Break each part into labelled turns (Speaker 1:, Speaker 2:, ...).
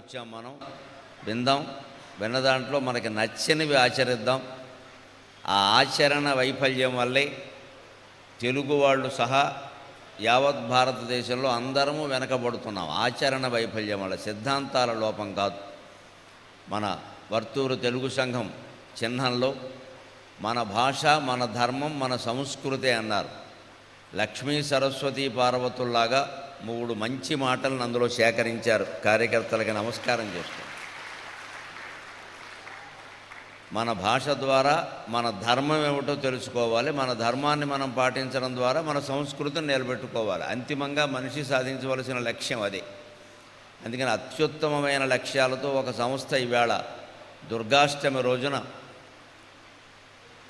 Speaker 1: వచ్చాం మనం. విందాం. విన్న దాంట్లో మనకి నచ్చనివి ఆచరిద్దాం. ఆ ఆచరణ వైఫల్యం వల్లే తెలుగు వాళ్ళు సహా యావత్ భారతదేశంలో అందరము వెనకబడుతున్నాం. ఆచరణ వైఫల్యం వల్ల సిద్ధాంతాల లోపం కాదు. మన వర్తూరు తెలుగు సంఘం చిహ్నంలో మన భాష మన ధర్మం మన సంస్కృతి అన్నారు. లక్ష్మీ సరస్వతి పార్వతుల్లాగా మూడు మంచి మాటలను అందులో సేకరించారు. కార్యకర్తలకి నమస్కారం చేస్తాం. మన భాష ద్వారా మన ధర్మం ఏమిటో తెలుసుకోవాలి. మన ధర్మాన్ని మనం పాటించడం ద్వారా మన సంస్కృతిని నిలబెట్టుకోవాలి. అంతిమంగా మనిషి సాధించవలసిన లక్ష్యం అది. అందుకని అత్యుత్తమమైన లక్ష్యాలతో ఒక సంస్థ ఈవేళ దుర్గాష్టమి రోజున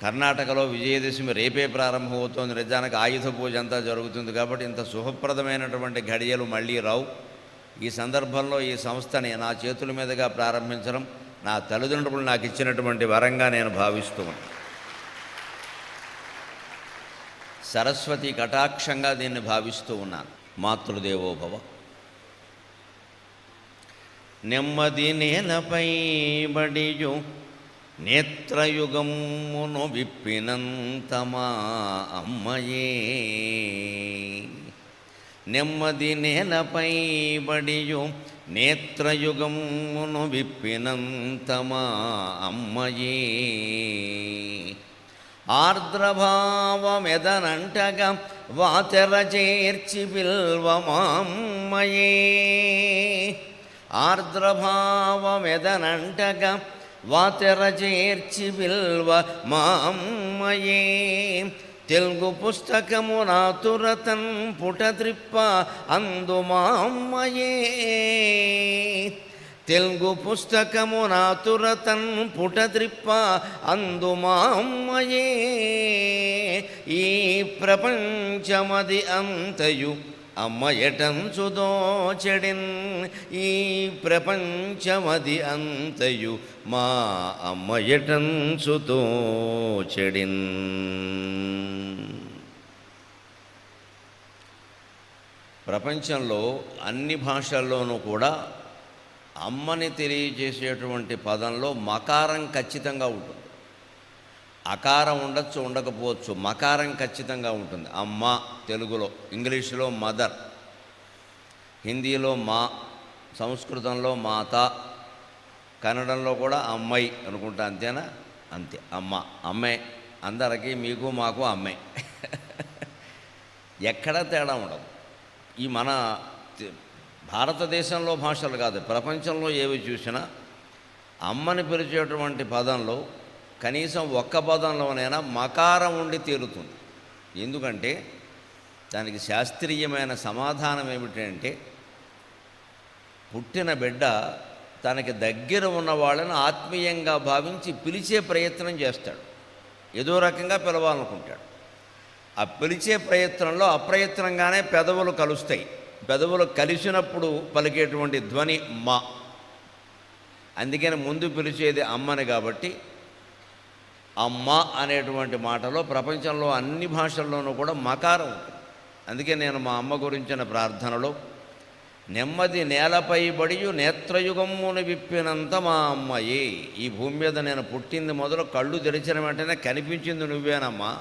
Speaker 1: కర్ణాటకలో విజయదశమి రేపే ప్రారంభమవుతోంది. నిజానికి ఆయుధ పూజ అంతా జరుగుతుంది కాబట్టి ఇంత శుభప్రదమైనటువంటి ఘడియలు మళ్ళీ రావు. ఈ సందర్భంలో ఈ సంస్థని నా చేతుల మీదుగా ప్రారంభించడం నా తల్లిదండ్రులు నాకు ఇచ్చినటువంటి వరంగా నేను భావిస్తూ ఉన్నాను. సరస్వతి కటాక్షంగా దీన్ని భావిస్తూ ఉన్నాను. మాతృదేవోభవ. నెమ్మది నేలపై బడియు నేత్రయుగమును విప్పినంతమా అమ్మయే. నెమ్మది నేలపై బడియు నేత్రయుగమును విప్పినంతమా అమ్మయే. ఆర్ద్రభావమెదనంటగా వాతెర చేర్చి పిల్వమామ్మయే ఆర్ద్రభావమెదనంటగా వాతెరచేర్చి విల్వ పిల్వ తెలుగు పుస్తకము నాతురతన్ పుటద్రిప్ప అందు మా తెలుగు పుస్తకము నాతురతన్ పుటద్రిప్ప అందు మా ఈ ప్రపంచమది అంతయు అమ్మయటం అమ్మయటంచుదోచెడిన్ ఈ ప్రపంచమది అంతయు మా అమ్మయటం అమ్మయటంచుతోచెడిన్ ప్రపంచంలో అన్ని భాషల్లోనూ కూడా అమ్మని తెలియజేసేటువంటి పదంలో మకారం ఖచ్చితంగా ఉంటుంది. అకారం ఉండొచ్చు ఉండకపోవచ్చు. మకారం ఖచ్చితంగా ఉంటుంది. అమ్మ తెలుగులో ఇంగ్లీషులో మదర్ హిందీలో మా సంస్కృతంలో మాత కన్నడంలో కూడా అమ్మాయి అనుకుంటా అంతేనా? అంతే. అమ్మ అమ్మే. అందరికీ మీకు మాకు అమ్మే. ఎక్కడ తేడా ఉండదు. ఈ మన భారతదేశంలో భాషలు కాదు ప్రపంచంలో ఏవి చూసినా అమ్మని పిలిచేటువంటి పదంలో కనీసం ఒక్క పదంలోనైనా మకారం ఉండి తీరుతుంది. ఎందుకంటే దానికి శాస్త్రీయమైన సమాధానం ఏమిటంటే పుట్టిన బిడ్డ తనకి దగ్గర ఉన్న వాళ్ళని ఆత్మీయంగా భావించి పిలిచే ప్రయత్నం చేస్తాడు. ఏదో రకంగా పిలవాలనుకుంటాడు. ఆ పిలిచే ప్రయత్నంలో అప్రయత్నంగానే పెదవులు కలుస్తాయి. పెదవులు కలిసినప్పుడు పలికేటువంటి ధ్వని మా. అందుకని ముందు పిలిచేది అమ్మని కాబట్టి అమ్మ అనేటువంటి మాటలో ప్రపంచంలో అన్ని భాషల్లోనూ కూడా మకారం ఉంటుంది. అందుకే నేను మా అమ్మ గురించిన ప్రార్థనలో నెమ్మది నేలపై బడియు నేత్రయుగమ్మును విప్పినంత మా అమ్మయే ఈ భూమి మీద నేను పుట్టింది మొదలు కళ్ళు తెరిచిన వెంటనే కనిపించింది నువ్వేనమ్మా.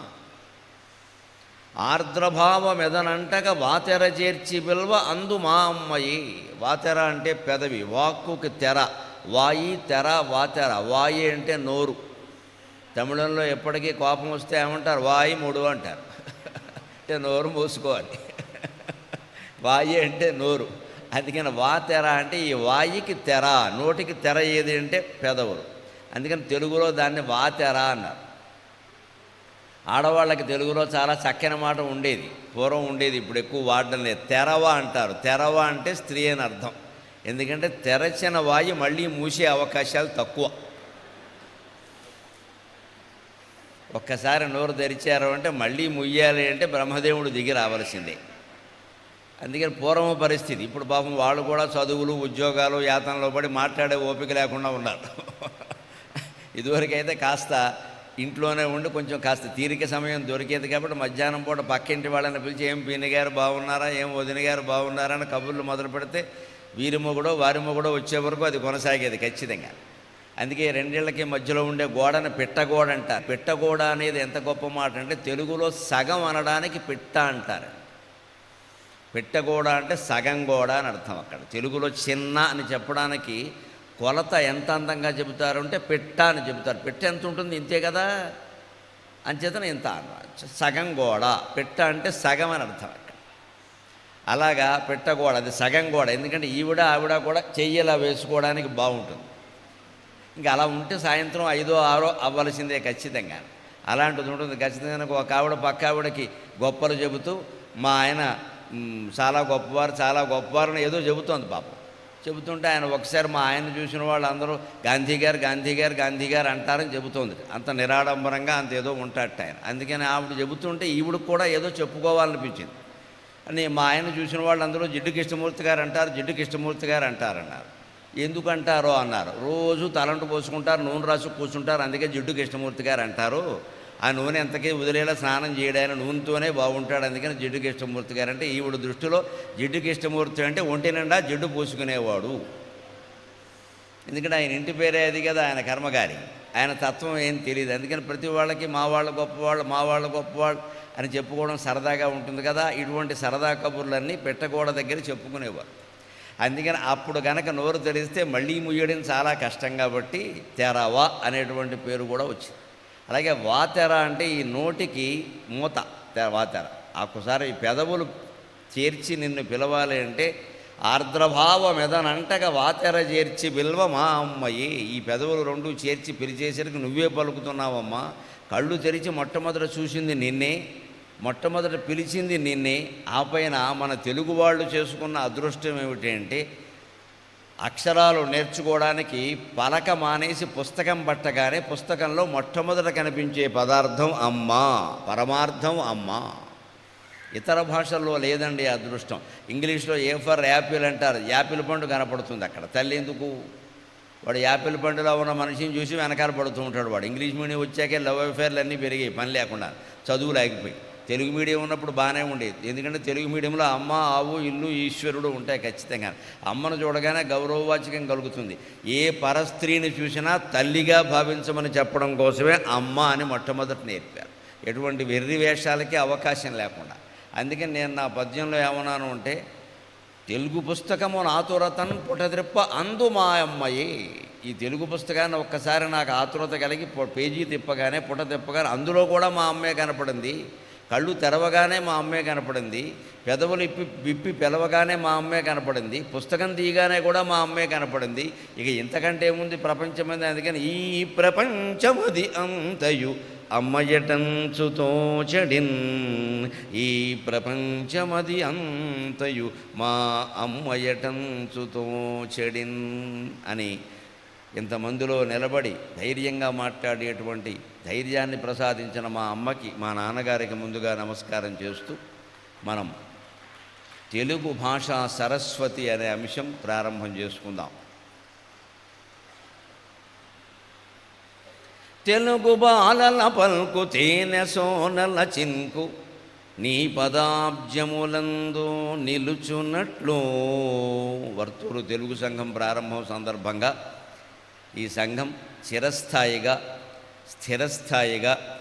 Speaker 1: ఆర్ద్రభావమెదనంటక వాతెర చేర్చి పిల్వ అందు మా అమ్మయి. వాతెర అంటే పెదవి వాక్కుకి తెర వాయి తెర వాతెర వాయి అంటే నోరు. తమిళంలో ఎప్పటికీ కోపం వస్తే ఏమంటారు? వాయి మూడు అంటారు. అంటే నోరు మూసుకోవాలి. వాయి అంటే నోరు. అందుకని వా తెర అంటే ఈ వాయికి తెర నోటికి తెర ఏది అంటే పెదవులు. అందుకని తెలుగులో దాన్ని వా తెర అన్నారు. ఆడవాళ్ళకి తెలుగులో చాలా చక్కని మాట ఉండేది. పూర్వం ఉండేది ఇప్పుడు ఎక్కువ వాడడం లేదు తెరవ అంటారు. తెరవ అంటే స్త్రీ అని అర్థం. ఎందుకంటే తెరచిన వాయు మళ్ళీ మూసే అవకాశాలు తక్కువ. ఒక్కసారి నోరు తెరిచారు అంటే మళ్ళీ ముయ్యాలి అంటే బ్రహ్మదేవుడు దిగి రావాల్సిందే. అందుకని పూర్వం పరిస్థితి. ఇప్పుడు పాపం వాళ్ళు కూడా చదువులు ఉద్యోగాలు యాతనలో పడి మాట్లాడే ఓపిక లేకుండా ఉన్నారు. ఇదివరకైతే కాస్త ఇంట్లోనే ఉండి కొంచెం కాస్త తీరిక సమయం దొరికేది కాబట్టి మధ్యాహ్నం పూట పక్కింటి వాళ్ళని పిలిచి ఏం పీని గారు బాగున్నారా ఏం వదిన గారు బాగున్నారా అని కబుర్లు మొదలు పెడితే వీరి మొగుడో వారి మొగుడో వచ్చే వరకు అది కొనసాగేది ఖచ్చితంగా. అందుకే రెండేళ్ళకి మధ్యలో ఉండే గోడను పెట్టగోడ అంటారు. పెట్టగోడ అనేది ఎంత గొప్ప మాట అంటే తెలుగులో సగం అనడానికి పిట్ట అంటారు. పెట్టగోడ అంటే సగం గోడ అని అర్థం అక్కడ. తెలుగులో చిన్న అని చెప్పడానికి కొలత ఎంత అందంగా చెబుతారు అంటే పిట్ట అని చెబుతారు. పిట్ట ఎంత ఉంటుంది? ఇంతే కదా? అంచేతన ఇంత సగం గోడ. పిట్ట అంటే సగం అని అర్థం అక్కడ. అలాగా పెట్టగోడ. అది సగం గోడ. ఎందుకంటే ఈవిడ ఆవిడ కూడా చెయ్యలా వేసుకోవడానికి బాగుంటుంది. ఇంకా అలా ఉంటే సాయంత్రం ఐదో ఆరో అవ్వాల్సిందే ఖచ్చితంగా. అలాంటిది ఉంటుంది. ఖచ్చితంగా ఒక ఆవిడ పక్క ఆవిడకి గొప్పలు చెబుతూ మా ఆయన చాలా గొప్పవారు చాలా గొప్పవారని ఏదో చెబుతోంది పాపం. చెబుతుంటే ఆయన ఒకసారి మా ఆయన చూసిన వాళ్ళు అందరూ గాంధీ గారు గాంధీ గారు గాంధీ గారు అంటారని చెబుతోంది. అంత నిరాడంబరంగా అంత ఏదో ఉంటాడట ఆయన. అందుకని ఆవిడ చెబుతుంటే ఈవిడకు కూడా ఏదో చెప్పుకోవాలనిపించింది. అని మా ఆయన చూసిన వాళ్ళందరూ జిడ్డు కృష్ణమూర్తి గారు అంటారు జిడ్డు కృష్ణమూర్తి గారు అంటారన్నారు. ఎందుకంటారో అన్నారు. రోజు తలంటు పోసుకుంటారు నూనె రాసి కూర్చుంటారు అందుకే జిడ్డు కృష్ణమూర్తి గారు అంటారు. ఆ నూనె ఎంతకీ వదిలేలా స్నానం చేయడానికి నూనెతోనే బాగుంటాడు అందుకని జిడ్డు కృష్ణమూర్తి గారు అంటే ఈవిడ దృష్టిలో జిడ్డు కృష్ణమూర్తి అంటే ఒంటి నిండా జిడ్డు పూసుకునేవాడు. ఎందుకంటే ఆయన ఇంటి పేరే అది కదా ఆయన కర్మగారి. ఆయన తత్వం ఏం తెలియదు అందుకని ప్రతి వాళ్ళకి మా వాళ్ళ గొప్పవాళ్ళు మా వాళ్ళ గొప్పవాళ్ళు అని చెప్పుకోవడం సరదాగా ఉంటుంది కదా ఇటువంటి సరదా కబుర్లన్నీ పెట్టగోడ దగ్గర చెప్పుకునేవారు. అందుకని అప్పుడు గనక నోరు తెరిస్తే మళ్ళీ ముయ్యడం చాలా కష్టం కాబట్టి తెరవా అనేటువంటి పేరు కూడా వచ్చింది. అలాగే వాతెర అంటే ఈ నోటికి మూత వాతెర ఒక్కసారి ఈ పెదవులు చేర్చి నిన్ను పిలవాలి అంటే ఆర్ద్రభావం ఎదనంటగా వాతెర చేర్చి పిల్వ మా అమ్మయ్యి ఈ పెదవులు రెండు చేర్చి పిలిచేసరికి నువ్వే పలుకుతున్నావమ్మా. కళ్ళు తెరిచి మొట్టమొదట చూసింది నిన్నే. మొట్టమొదట పిలిచింది నిన్నే ఆ పైన మన తెలుగు వాళ్ళు చేసుకున్న అదృష్టం ఏమిటి అంటే అక్షరాలు నేర్చుకోవడానికి పలక మానేసి పుస్తకం పట్టగానే పుస్తకంలో మొట్టమొదట కనిపించే పదార్థం అమ్మ పరమార్థం అమ్మ. ఇతర భాషల్లో లేదండి అదృష్టం. ఇంగ్లీష్లో ఏ ఫర్ యాపిల్ అంటారు యాపిల్ పండు కనపడుతుంది అక్కడ తల్లి ఎందుకు? వాడు యాపిల్ పండులో ఉన్న మనిషిని చూసి వెనకాల పడుతూ ఉంటాడు వాడు. ఇంగ్లీష్ మీడియం వచ్చాకే లవ్ అఫేర్లు అన్నీ పెరిగాయి పని లేకుండా చదువు లేకపోయి తెలుగు మీడియం ఉన్నప్పుడు బాగానే ఉండేది. ఎందుకంటే తెలుగు మీడియంలో అమ్మ ఆవు ఇల్లు ఈశ్వరుడు ఉంటాయి ఖచ్చితంగా. అమ్మను చూడగానే గౌరవవాచకం కలుగుతుంది. ఏ పరస్త్రీని చూసినా తల్లిగా భావించమని చెప్పడం కోసమే అమ్మ అని మొట్టమొదట నేర్పారు. ఎటువంటి వెర్రి వేషాలకి అవకాశం లేకుండా. అందుకని నేను నా పద్యంలో ఏమన్నాను అంటే తెలుగు పుస్తకము నాతురతన్ పుటద్రిప్ప అందు మా అమ్మయే ఈ తెలుగు పుస్తకాన్ని ఒక్కసారి నాకు ఆతురత కలిగి పేజీ తిప్పగానే పుట తిప్పగానే అందులో కూడా మా అమ్మే కనపడింది. కళ్ళు తెరవగానే మా అమ్మే కనపడింది పెదవులు ఇప్పి విప్పి పిలవగానే మా అమ్మే కనపడింది పుస్తకం తీయగానే కూడా మా అమ్మే కనపడింది. ఇక ఇంతకంటే ఏముంది ప్రపంచమంది అందుకని ఈ ప్రపంచమది అంతయు అమ్మయటంచుతో చెడిన్ ఈ ప్రపంచమది అంతయు మా అమ్మయటంచుతో చెడిన్ అని ఇంతమందిలో నిలబడి ధైర్యంగా మాట్లాడేటువంటి ధైర్యాన్ని ప్రసాదించిన మా అమ్మకి మా నాన్నగారికి ముందుగా నమస్కారం చేస్తూ మనం తెలుగు భాషా సరస్వతి అనే అంశం ప్రారంభం చేసుకుందాం. తెలుగు బాలల పల్కు తేనె సోనల చింకు నీ పదాబ్జములందు నిలుచున్నట్లు వర్తూరు తెలుగు సంఘం ప్రారంభం సందర్భంగా ఈ సంఘం చిరస్థాయిగా స్థిరస్థాయిగా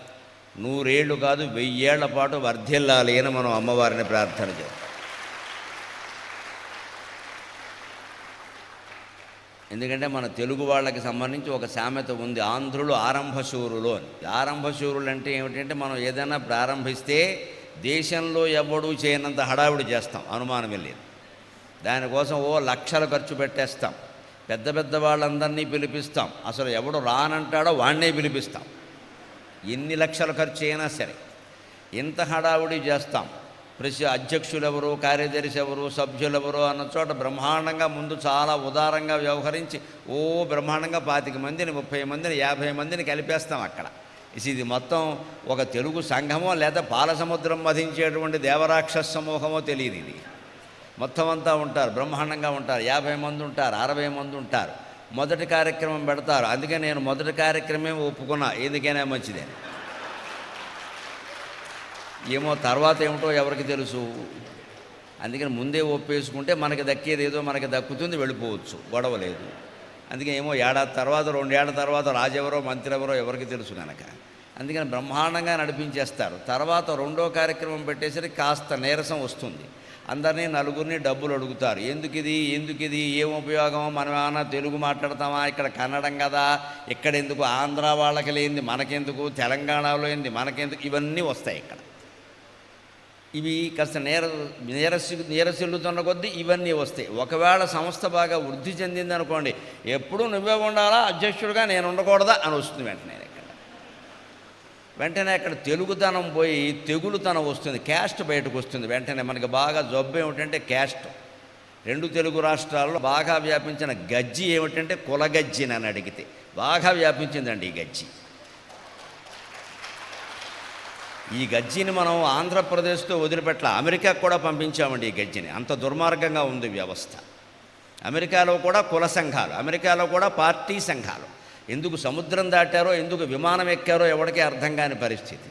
Speaker 1: నూరేళ్ళు కాదు వెయ్యేళ్ళ పాటు వర్ధిల్లాలి అని మనం అమ్మవారిని ప్రార్థన చేస్తాం. ఎందుకంటే మన తెలుగు వాళ్ళకి సంబంధించి ఒక సామెత ఉంది ఆంధ్రులు ఆరంభశూరులు అని. ఆరంభశూరులు అంటే ఏమిటంటే మనం ఏదైనా ప్రారంభిస్తే దేశంలో ఎవడూ చేయనంత హడావిడి చేస్తాం అనుమానం లేదు. దానికోసం ఓ లక్షలు ఖర్చు పెట్టేస్తాం. పెద్ద పెద్ద వాళ్ళందరినీ పిలిపిస్తాం. అసలు ఎవడు రానంటాడో వాణ్ణే పిలిపిస్తాం. ఎన్ని లక్షల ఖర్చు అయినా సరే ఇంత హడావుడి చేస్తాం. ప్రతి అధ్యక్షులు ఎవరు కార్యదర్శి ఎవరు సభ్యులు ఎవరు అన్న చోట బ్రహ్మాండంగా ముందు చాలా ఉదారంగా వ్యవహరించి ఓ బ్రహ్మాండంగా పాతిక మందిని ముప్పై మందిని యాభై మందిని కలిపేస్తాం అక్కడ. ఇది మొత్తం ఒక తెలుగు సంఘమో లేదా పాలసముద్రం మధించేటువంటి దేవరాక్షస సమూహమో తెలియదు ఇది. మొత్తం అంతా ఉంటారు బ్రహ్మాండంగా ఉంటారు. యాభై మంది ఉంటారు అరవై మంది ఉంటారు. మొదటి కార్యక్రమం పెడతారు. అందుకే నేను మొదటి కార్యక్రమే ఒప్పుకున్నా. ఎందుకైనా మంచిదే. ఏమో తర్వాత ఏమిటో ఎవరికి తెలుసు? అందుకని ముందే ఒప్పేసుకుంటే మనకి దక్కేది ఏదో మనకి దక్కుతుంది వెళ్ళిపోవచ్చు. గొడవ లేదు. అందుకని ఏమో ఏడాది తర్వాత రెండేళ్ళ తర్వాత రాజెవరో మంత్రి ఎవరో ఎవరికి తెలుసు కనుక అందుకని బ్రహ్మాండంగా నడిపించేస్తారు. తర్వాత రెండో కార్యక్రమం పెట్టేసరికి కాస్త నీరసం వస్తుంది. అందరినీ నలుగురిని డబ్బులు అడుగుతారు. ఎందుకు ఇది ఎందుకు ఇది ఏం ఉపయోగం? మనం ఏమన్నా తెలుగు మాట్లాడతామా? ఇక్కడ కన్నడం కదా. ఇక్కడ ఎందుకు ఆంధ్ర వాళ్ళకి లేనిది మనకెందుకు? తెలంగాణలో ఏంది మనకెందుకు? ఇవన్నీ వస్తాయి ఇక్కడ. ఇవి కాస్త నేర నీరసి నీరసిల్లుతున్న కొద్దీ ఇవన్నీ వస్తాయి. ఒకవేళ సంస్థ బాగా వృద్ధి చెందింది అనుకోండి ఎప్పుడు నువ్వే ఉండాలా? అధ్యక్షుడిగా నేను ఉండకూడదా? అని వస్తుంది వెంటనే. వెంటనే అక్కడ తెలుగుతనం పోయి తెగులుతనం వస్తుంది క్యాస్ట్ బయటకు వస్తుంది. వెంటనే మనకి బాగా జబ్బు ఏమిటంటే క్యాస్ట్ రెండు తెలుగు రాష్ట్రాల్లో బాగా వ్యాపించిన గజ్జి ఏమిటంటే కులగజ్జి అని అడిగితే. బాగా వ్యాపించిందండి ఈ గజ్జి. ఈ గజ్జిని మనం ఆంధ్రప్రదేశ్తో వదిలిపెట్ల అమెరికాకు కూడా పంపించామండి ఈ గజ్జిని. అంత దుర్మార్గంగా ఉంది వ్యవస్థ. అమెరికాలో కూడా కుల సంఘాలు అమెరికాలో కూడా పార్టీ సంఘాలు. ఎందుకు సముద్రం దాటారో ఎందుకు విమానం ఎక్కారో ఎవరికే అర్థం కాని పరిస్థితి.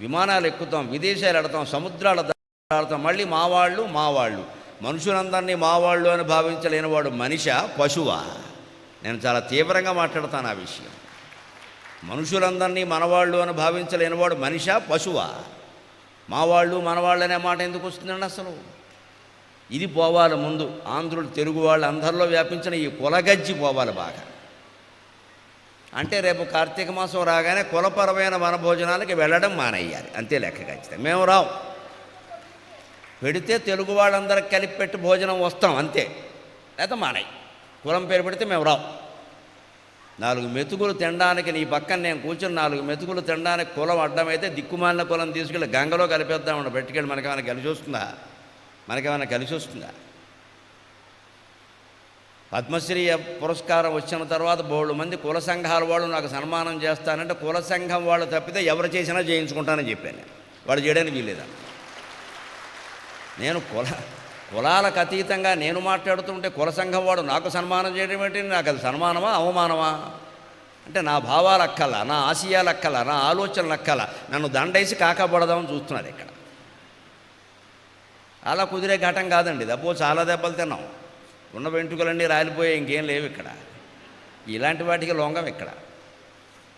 Speaker 1: విమానాలు ఎక్కుతాం విదేశాలు ఎడతాం సముద్రాలు దాడతాం మళ్ళీ మా వాళ్ళు మా వాళ్ళు. మనుషులందరినీ మా వాళ్ళు అని భావించలేనివాడు మనిష పశువా? నేను చాలా తీవ్రంగా మాట్లాడతాను ఆ విషయం. మనుషులందరినీ మనవాళ్ళు అని భావించలేనివాడు మనిష పశువా? మావాళ్ళు మనవాళ్ళు అనే మాట ఎందుకు వస్తుందండి అసలు? ఇది పోవాలి ముందు. ఆంధ్రులు తెలుగు వాళ్ళు అందరిలో వ్యాపించిన ఈ కులగజ్జి పోవాలి బాగా. అంటే రేపు కార్తీక మాసం రాగానే కులపరమైన వనభోజనాలకి వెళ్ళడం మానేయాలి. అంతే లెక్క ఖచ్చితంగా. మేము రాం. పెడితే తెలుగు వాళ్ళందరికి కలిపి పెట్టి భోజనం వస్తాం అంతే. లేదా మానేయి. కులం పేరు పెడితే మేము రాం. నాలుగు మెతుకులు తినడానికి నీ పక్కన నేను కూర్చొని నాలుగు మెతుకులు తినడానికి కులం అడ్డమైతే దిక్కుమాలిన కులం తీసుకెళ్ళి గంగలో కలిపేద్దామని పెట్టుకెళ్ళి మనకేమైనా కలిసి వస్తుందా? మనకేమైనా కలిసి వస్తుందా? పద్మశ్రీ పురస్కారం వచ్చిన తర్వాత బోళ్ళు మంది కుల సంఘాల వాళ్ళు నాకు సన్మానం చేస్తానంటే కుల సంఘం వాళ్ళు తప్పితే ఎవరు చేసినా చేయించుకుంటానని చెప్పాను వాళ్ళు చేయడానికి వీలేదా నేను కుల కులాలకు అతీతంగా నేను మాట్లాడుతుంటే కుల సంఘం వాడు నాకు సన్మానం చేయడం ఏంటి? నాకు అది సన్మానమా అవమానమా? అంటే నా భావాలు అక్కల నా ఆశయాలు అక్కల నా ఆలోచనలు అక్కల నన్ను దండేసి కాకపడదామని చూస్తున్నారు ఇక్కడ. అలా కుదిరే ఘటం కాదండి. దెబ్బ చాలా దెబ్బలు తిన్నాం. ఉన్న వెంట్రుకలన్నీ రాలిపోయాయి ఇంకేం లేవు ఇక్కడ. ఇలాంటి వాటికి లొంగం ఇక్కడ.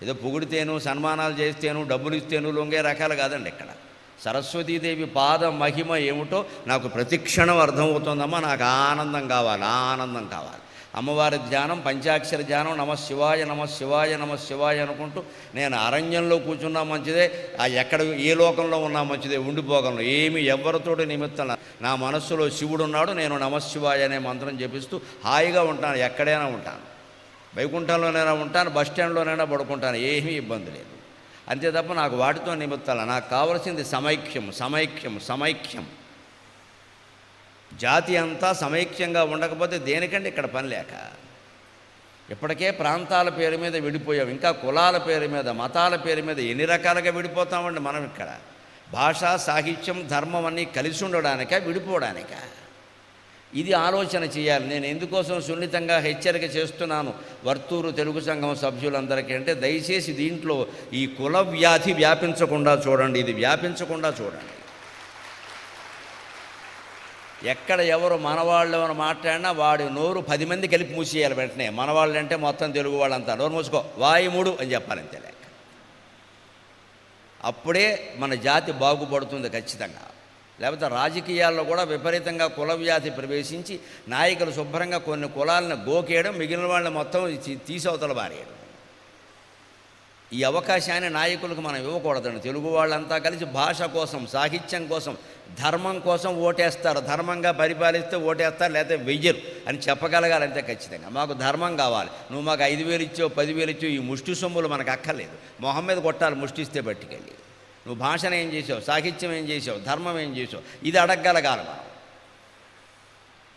Speaker 1: ఏదో పొగిడితేను సన్మానాలు చేస్తేను డబ్బులు ఇస్తేను లొంగే రకాలు కాదండి ఇక్కడ. సరస్వతీదేవి పాద మహిమ ఏమిటో నాకు ప్రతిక్షణం అర్థమవుతుందమ్మా. నాకు ఆనందం కావాలి ఆనందం కావాలి. అమ్మవారి ధ్యానం పంచాక్షర ధ్యానం నమ శివాయ నమ శివాయ నమ శివాయ అనుకుంటూ నేను అరణ్యంలో కూర్చున్నా మంచిదే ఆ ఎక్కడ ఏ లోకంలో ఉన్నా మంచిదే ఉండిపోగలను ఏమి ఎవరితోటి నిమిత్తం నా మనస్సులో శివుడు ఉన్నాడు నేను నమశివాయ అనే మంత్రం జపిస్తూ హాయిగా ఉంటాను ఎక్కడైనా ఉంటాను. వైకుంఠంలోనైనా ఉంటాను బస్ స్టాండ్లోనైనా పడుకుంటాను ఏమీ ఇబ్బంది లేదు. అంతే తప్ప నాకు వాటితో నిమిత్తాల నాకు కావలసింది సమైక్యం సమైక్యం సమైక్యం. జాతి అంతా సమైక్యంగా ఉండకపోతే దేనికండి ఇక్కడ పని లేక? ఇప్పటికే ప్రాంతాల పేరు మీద విడిపోయాం. ఇంకా కులాల పేరు మీద మతాల పేరు మీద ఎన్ని రకాలుగా విడిపోతామండి మనం ఇక్కడ? భాష సాహిత్యం ధర్మం అన్నీ కలిసి ఉండడానికా విడిపోవడానికా? ఇది ఆలోచన చేయాలి. నేను ఎందుకోసం సున్నితంగా హెచ్చరిక చేస్తున్నాను? వర్తూరు తెలుగు సంఘం సభ్యులందరికీ అంటే దయచేసి దీంట్లో ఈ కుల వ్యాధి వ్యాపించకుండా చూడండి. ఇది వ్యాపించకుండా చూడండి. ఎక్కడ ఎవరు మనవాళ్ళు అని మాట్లాడినా వాడి నోరు పది మంది కలిపి మూసేయాలి వెంటనే. మనవాళ్ళు అంటే మొత్తం తెలుగు వాళ్ళంతా. నోరు మూసుకో. వాయుముడు అని చెప్పాలి లేక అప్పుడే మన జాతి బాగుపడుతుంది ఖచ్చితంగా. లేకపోతే రాజకీయాల్లో కూడా విపరీతంగా కుల వ్యాధి ప్రవేశించి నాయకులు శుభ్రంగా కొన్ని కులాలను గోకేయడం మిగిలిన వాళ్ళని మొత్తం తీసవతల బారేయడం. ఈ అవకాశాన్ని నాయకులకు మనం ఇవ్వకూడదండి. తెలుగు వాళ్ళంతా కలిసి భాష కోసం సాహిత్యం కోసం ధర్మం కోసం ఓటేస్తారు. ధర్మంగా పరిపాలిస్తే ఓటేస్తారు లేకపోతే వెయ్యరు అని చెప్పగలగాలంటే ఖచ్చితంగా. మాకు ధర్మం కావాలి. నువ్వు మాకు ఐదు వేలు ఇచ్చావు పదివేలు ఇచ్చావు ఈ ముష్టి సొమ్ములు మనకు అక్కర్లేదు. మొహం మీద కొట్టాలి ముష్టిస్తే పట్టుకెళ్ళి నువ్వు భాషను ఏం చేసావు? సాహిత్యం ఏం చేసావు? ధర్మం ఏం చేసావు? ఇది అడగగలగాలి మనం.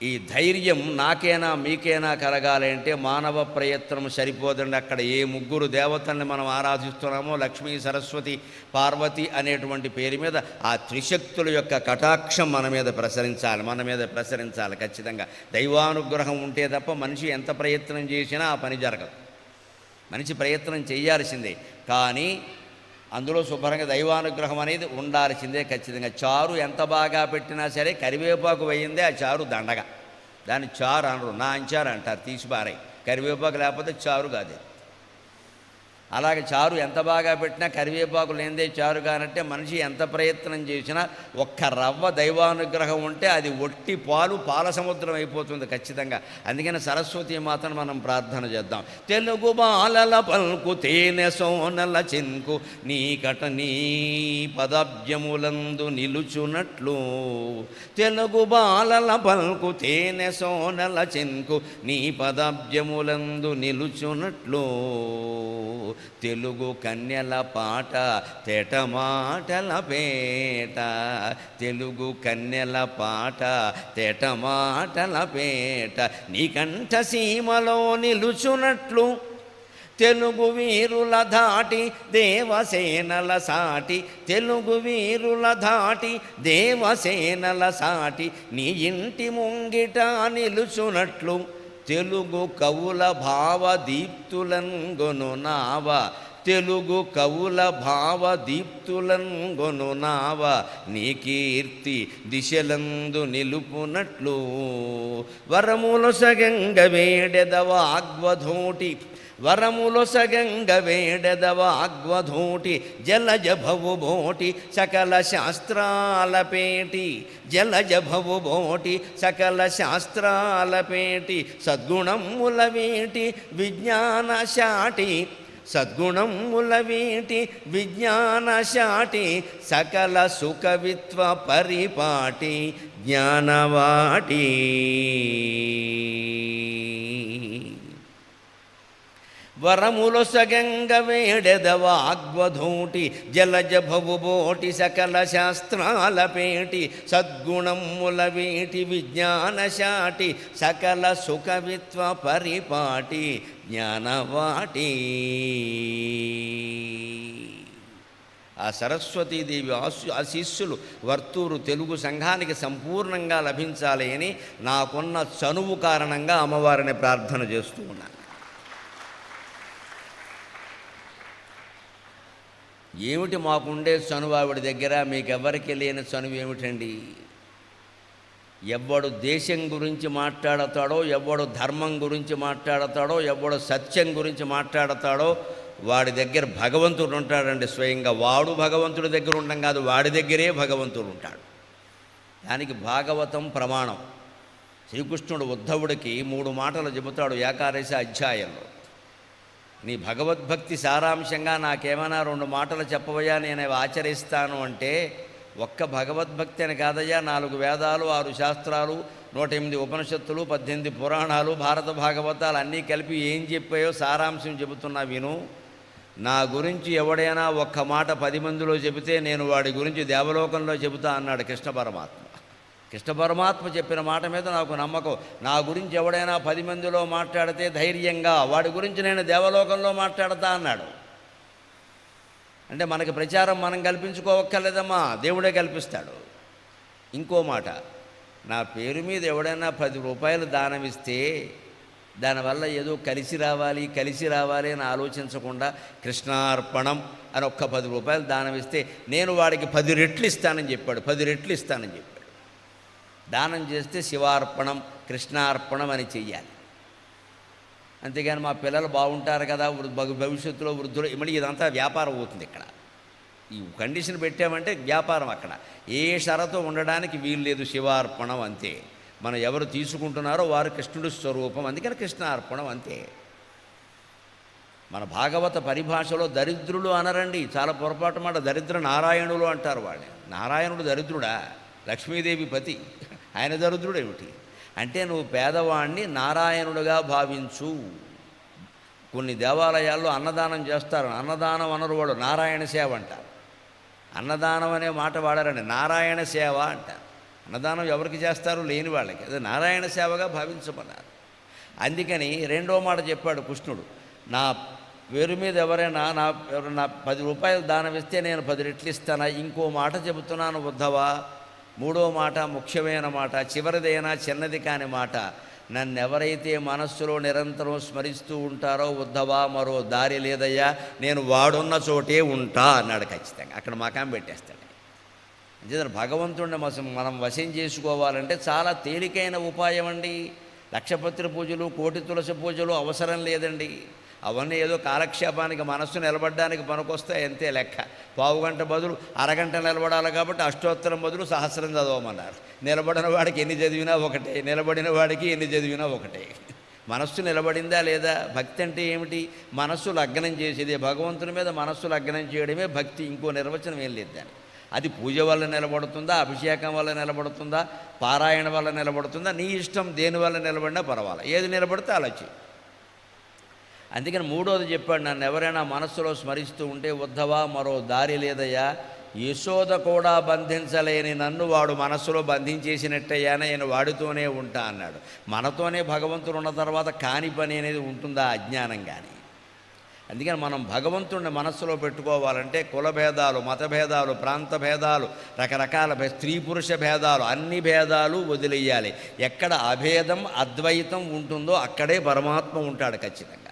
Speaker 1: ఈ ధైర్యం నాకేనా మీకేనా కలగాలి అంటే మానవ ప్రయత్నం సరిపోదండి. అక్కడ ఏ ముగ్గురు దేవతల్ని మనం ఆరాధిస్తున్నామో లక్ష్మీ సరస్వతి పార్వతి అనేటువంటి పేరు మీద ఆ త్రిశక్తుల యొక్క కటాక్షం మన మీద ప్రసరించాలి మన మీద ప్రసరించాలి ఖచ్చితంగా. దైవానుగ్రహం ఉంటే తప్ప మనిషి ఎంత ప్రయత్నం చేసినా ఆ పని జరగదు. మనిషి ప్రయత్నం చేయాల్సిందే. కానీ అందులో శుభ్రంగా దైవానుగ్రహం అనేది ఉండాల్సిందే ఖచ్చితంగా. చారు ఎంత బాగా పెట్టినా సరే కరివేపాకు వేయిందే ఆ చారు దండగా. దాన్ని చారు అనరు. నా అంచారు అంటారు. తీసి పారాయి. కరివేపాకు లేకపోతే చారు కాదు అలాగే చారు ఎంత బాగా పెట్టినా కరివేపాకు లేనిదే చారు కానంటే మనిషి ఎంత ప్రయత్నం చేసినా ఒక్క రవ్వ దైవానుగ్రహం ఉంటే అది ఒట్టి పాలు పాల సముద్రం అయిపోతుంది ఖచ్చితంగా. అందుకని సరస్వతి మాతను మనం ప్రార్థన చేద్దాం. తెలుగు బాలల పల్కు తేనె సోనల చెంకు నీకట నీ పదబ్జములందు నిలుచునట్లు. తెలుగు బాలల పల్కు తేనె సోనల చెంకు నీ పదబ్జములందు నిలుచునట్లు. తెలుగు కన్యల పాట తేట మాటల పేట. తెలుగు కన్యల పాట తేట మాటల పేట. నీకంఠ సీమలో నిలుచునట్లు తెలుగు వీరుల దాటి దేవసేనల సాటి. తెలుగు వీరుల దాటి దేవసేనల సాటి. నీ ఇంటి ముంగిట నిలుచునట్లు తెలుగు కవుల భావ దీప్తులంగొను నావ. తెలుగు కవుల భావ దీప్తులంగొను నావ. నీ కీర్తి దిశలందు నిలుపునట్లు. వరములు సగంగ వేడెదవ ఆగ్వధోటి వరములు సగంగ వేడద వాగ్వధూటి జలజ భవు బోటి సకల శాస్త్రాల పేటి జలజ భవు బోటి సకల శాస్త్రాల పేటి సద్గుణముల వీటి విజ్ఞాన శాటి సద్గుణముల వీటి విజ్ఞాన శాటి సకల సుఖవిత్వ పరిపాటి జ్ఞానవాటి. వరములు సగంగ వేడెదవ వాగ్వధూటి జలజ భవుబోటి సకల శాస్త్రాల పేటి సద్గుణముల వేటి విజ్ఞాన శాటి సకల సుఖవిత్వ పరిపాటి జ్ఞానవాటి. ఆ సరస్వతీదేవి ఆశు ఆశీస్సులు వర్తూరు తెలుగు సంఘానికి సంపూర్ణంగా లభించాలి అని నాకున్న చనువు కారణంగా అమ్మవారిని ప్రార్థన చేస్తూ ఉన్నాను. ఏమిటి మాకుండే చనువు ఆవిడ దగ్గర? మీకెవ్వరికి లేని చనువు ఏమిటండి? ఎవ్వడు దేశం గురించి మాట్లాడతాడో ఎవ్వడు ధర్మం గురించి మాట్లాడతాడో ఎవ్వడు సత్యం గురించి మాట్లాడతాడో వాడి దగ్గర భగవంతుడు ఉంటాడండి స్వయంగా. వాడు భగవంతుడి దగ్గర ఉండడం కాదు వాడి దగ్గరే భగవంతుడు ఉంటాడు. దానికి భాగవతం ప్రమాణం. శ్రీకృష్ణుడు ఉద్ధవుడికి మూడు మాటలు చెబుతాడు ఏకాదశి అధ్యాయంలో. నీ భగవద్భక్తి సారాంశంగా నాకేమైనా రెండు మాటలు చెప్పవయ్యా నేను అవి ఆచరిస్తాను అంటే ఒక్క భగవద్భక్తి అని కాదయ్యా నాలుగు వేదాలు ఆరు శాస్త్రాలు నూట ఎనిమిది ఉపనిషత్తులు పద్దెనిమిది పురాణాలు భారత భాగవతాలు అన్నీ కలిపి ఏం చెప్పాయో సారాంశం చెబుతున్నా విను. నా గురించి ఎవడైనా ఒక్క మాట పది మందిలో చెబితే నేను వాడి గురించి దేవలోకంలో చెబుతా అన్నాడు కృష్ణ పరమాత్మ. కృష్ణ పరమాత్మ చెప్పిన మాట మీద నాకు నమ్మకం. నా గురించి ఎవడైనా పది మందిలో మాట్లాడితే ధైర్యంగా వాడి గురించి నేను దేవలోకంలో మాట్లాడతా అన్నాడు. అంటే మనకి ప్రచారం మనం కల్పించుకోవక్కర్లేదమ్మా దేవుడే కల్పిస్తాడు. ఇంకో మాట నా పేరు మీద ఎవడైనా పది రూపాయలు దానం ఇస్తే దానివల్ల ఏదో కలిసి రావాలి కలిసి రావాలి అని ఆలోచించకుండా కృష్ణార్పణం అని ఒక్క పది రూపాయలు దానం ఇస్తే నేను వాడికి పది రెట్లు ఇస్తానని చెప్పాడు పది రెట్లు ఇస్తానని చెప్పాడు. దానం చేస్తే శివార్పణం కృష్ణార్పణం అని చెయ్యాలి. అంతేగాని మా పిల్లలు బాగుంటారు కదా భవిష్యత్తులో వృద్ధులు మళ్ళీ ఇదంతా వ్యాపారం అవుతుంది ఇక్కడ. ఈ కండిషన్ పెట్టామంటే వ్యాపారం అక్కడ. ఏ షరతు ఉండడానికి వీలు లేదు శివార్పణం అంతే. మనం ఎవరు తీసుకుంటున్నారో వారు కృష్ణుడి స్వరూపం అందుకని కృష్ణార్పణం అంతే. మన భాగవత పరిభాషలో దరిద్రులు అనరండి. చాలా పొరపాటు మాట దరిద్ర నారాయణులు అంటారు వాళ్ళని. నారాయణుడు దరిద్రుడా? లక్ష్మీదేవి పతి. ఆయన దరిద్రుడేమిటి? అంటే నువ్వు పేదవాణ్ణి నారాయణుడుగా భావించు. కొన్ని దేవాలయాల్లో అన్నదానం చేస్తారు. అన్నదానం అనరు వాడు నారాయణ సేవ అంటారు. అన్నదానం అనే మాట వాడారండి. నారాయణ సేవ అంటారు. అన్నదానం ఎవరికి చేస్తారు? లేని వాళ్ళకి. అదే నారాయణ సేవగా భావించమన్నారు. అందుకని రెండో మాట చెప్పాడు కృష్ణుడు. నా పేరు మీద ఎవరైనా నా ఎవరైనా పది రూపాయలు దానం ఇస్తే నేను పది రెట్లు ఇస్తానా? ఇంకో మాట చెబుతున్నాను ఉద్ధవా మూడో మాట ముఖ్యమైన మాట చివరిదైనా చిన్నది కాని మాట. నన్నెవరైతే మనస్సులో నిరంతరం స్మరిస్తూ ఉంటారో ఉద్దవా మరో దారి లేదయ్యా నేను వాడున్న చోటే ఉంటా అన్నాడు ఖచ్చితంగా. అక్కడ మకాం పెట్టేస్తాడు. నిజంగా భగవంతుడిని మసం మనం వశం చేసుకోవాలంటే చాలా తేలికైన ఉపాయం అండి. లక్షపత్రి పూజలు కోటి తులసి పూజలు అవసరం లేదండి. అవన్నీ ఏదో కాలక్షేపానికి మనస్సు నిలబడడానికి పనికొస్తాయి అంతే లెక్క. పావు గంట బదులు అరగంట నిలబడాలి కాబట్టి అష్టోత్తరం బదులు సహస్రం చదవమన్నారు. నిలబడిన వాడికి ఎన్ని చదివినా ఒకటే నిలబడిన వాడికి ఎన్ని చదివినా ఒకటే. మనస్సు నిలబడిందా లేదా భక్తి అంటే ఏమిటి? మనస్సు లగ్నం చేసేది భగవంతుని మీద మనస్సు లగ్నం చేయడమే భక్తి ఇంకో నిర్వచనం ఏం లేదు దాన్ని అది పూజ వల్ల నిలబడుతుందా అభిషేకం వల్ల నిలబడుతుందా పారాయణ వల్ల నిలబడుతుందా నీ ఇష్టం దేని వల్ల నిలబడినా పర్వాలేదు ఏది నిలబడితే అలా అందుకని మూడోది చెప్పాడు నన్ను ఎవరైనా మనస్సులో స్మరిస్తూ ఉంటే ఉద్ధవా మరో దారి లేదయ్యా. యశోద కూడా బంధించలేని నన్ను వాడు మనస్సులో బంధించేసినట్టయ్యా నేను వాడితోనే ఉంటా అన్నాడు. మనతోనే భగవంతుడు ఉన్న తర్వాత కాని పని అనేది ఉంటుందా అజ్ఞానం కానీ అందుకని మనం భగవంతుడిని మనస్సులో పెట్టుకోవాలంటే కులభేదాలు మతభేదాలు ప్రాంత భేదాలు రకరకాల భే- స్త్రీ పురుష భేదాలు అన్ని భేదాలు వదిలేయాలి. ఎక్కడ అభేదం అద్వైతం ఉంటుందో అక్కడే పరమాత్మ ఉంటాడు ఖచ్చితంగా.